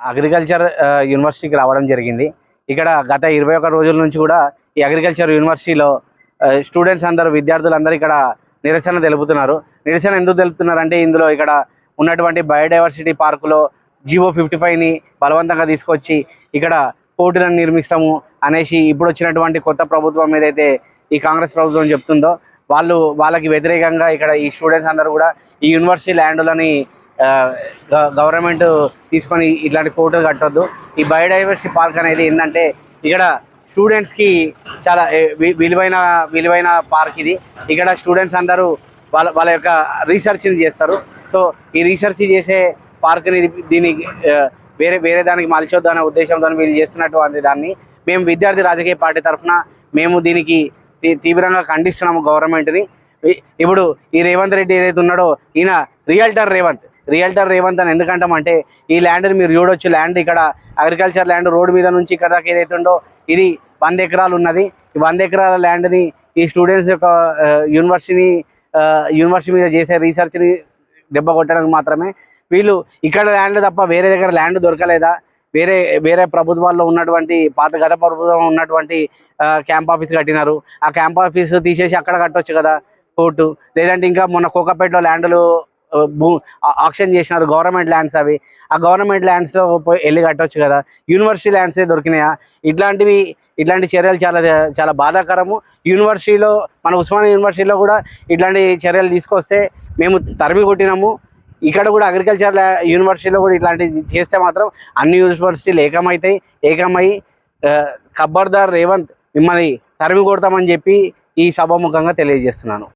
Agriculture యూనివర్సిటీకి uh, రావడం జరిగింది. ఇక్కడ గత ఇరవై ఒక రోజుల నుంచి కూడా ఈ అగ్రికల్చర్ యూనివర్సిటీలో స్టూడెంట్స్ అందరూ విద్యార్థులందరూ ఇక్కడ నిరసన తెలుపుతున్నారు. నిరసన ఎందుకు తెలుపుతున్నారంటే ఇందులో ఇక్కడ ఉన్నటువంటి బయోడైవర్సిటీ పార్కులో జివో ఫిఫ్టీ ఫైవ్ని బలవంతంగా తీసుకొచ్చి ఇక్కడ పోటీలను నిర్మిస్తాము అనేసి ఇప్పుడు వచ్చినటువంటి కొత్త ప్రభుత్వం ఏదైతే ఈ కాంగ్రెస్ ప్రభుత్వం చెప్తుందో వాళ్ళు వాళ్ళకి వ్యతిరేకంగా ఇక్కడ ఈ స్టూడెంట్స్ అందరూ కూడా ఈ యూనివర్సిటీ ల్యాండ్లని గవర్నమెంట్ తీసుకొని ఇట్లాంటి కోర్టులు కట్టొద్దు. ఈ బయోడైవర్సిటీ పార్క్ అనేది ఏంటంటే ఇక్కడ స్టూడెంట్స్కి చాలా వి- విలువైన విలువైన పార్క్ ఇది. ఇక్కడ స్టూడెంట్స్ అందరూ వాళ్ళ వాళ్ళ యొక్క రీసెర్చ్ని చేస్తారు. సో ఈ రీసెర్చ్ చేసే పార్క్ని దీనికి వేరే వేరే దానికి మలిచొద్దు అనే ఉద్దేశంతో వీళ్ళు చేస్తున్నటువంటి దాన్ని. మేము విద్యార్థి రాజకీయ పార్టీ తరఫున మేము దీనికి తీ- తీవ్రంగా ఖండిస్తున్నాము గవర్నమెంట్ని. ఇప్పుడు ఈ రేవంత్ రెడ్డి ఏదైతే ఉన్నాడో ఈయన రియల్టర్ రేవంత్. రియల్టర్ రేవంత్ అని ఎందుకంటామంటే ఈ ల్యాండ్ని మీరు చూడొచ్చు. ల్యాండ్ ఇక్కడ అగ్రికల్చర్ ల్యాండ్ రోడ్డు మీద నుంచి ఇక్కడ దాకా ఏదైతే ఉందో ఇది వంద ఎకరాలు ఉన్నది. ఈ వంద ఎకరాల ల్యాండ్ని ఈ స్టూడెంట్స్ యొక్క యూనివర్సిటీని యూనివర్సిటీ మీద చేసే రీసెర్చ్ని దెబ్బ కొట్టడానికి మాత్రమే వీళ్ళు ఇక్కడ ల్యాండ్ తప్ప వేరే దగ్గర ల్యాండ్ దొరకలేదా? వేరే వేరే ప్రభుత్వాల్లో ఉన్నటువంటి పాత గత ప్రభుత్వం ఉన్నటువంటి క్యాంప్ ఆఫీస్ కట్టినారు. ఆ క్యాంప్ ఆఫీస్ తీసేసి అక్కడ కట్టొచ్చు కదా కోర్టు. లేదంటే ఇంకా మొన్న కోకాపేటలో ల్యాండ్లు ఆక్షన్ చేసినారు గవర్నమెంట్ ల్యాండ్స్ అవి. ఆ గవర్నమెంట్ ల్యాండ్స్లో పోయి వెళ్ళి కట్టొచ్చు కదా. యూనివర్సిటీ ల్యాండ్సే దొరికినాయా? ఇట్లాంటివి ఇట్లాంటి చర్యలు చాలా చాలా బాధాకరము. యూనివర్సిటీలో మన ఉస్మానియా యూనివర్సిటీలో కూడా ఇట్లాంటి చర్యలు తీసుకొస్తే మేము తరిమి కొట్టినాము. ఇక్కడ కూడా అగ్రికల్చర్ ల్యా- యూనివర్సిటీలో కూడా ఇట్లాంటివి చేస్తే మాత్రం అన్ని యూనివర్సిటీలు ఏకమవుతాయి ఏకమై కబ్బర్దార్ ఖబ్బర్దార్ రేవంత్ మిమ్మల్ని తరిమి కొడతామని చెప్పి ఈ సభాముఖంగా తెలియజేస్తున్నాను.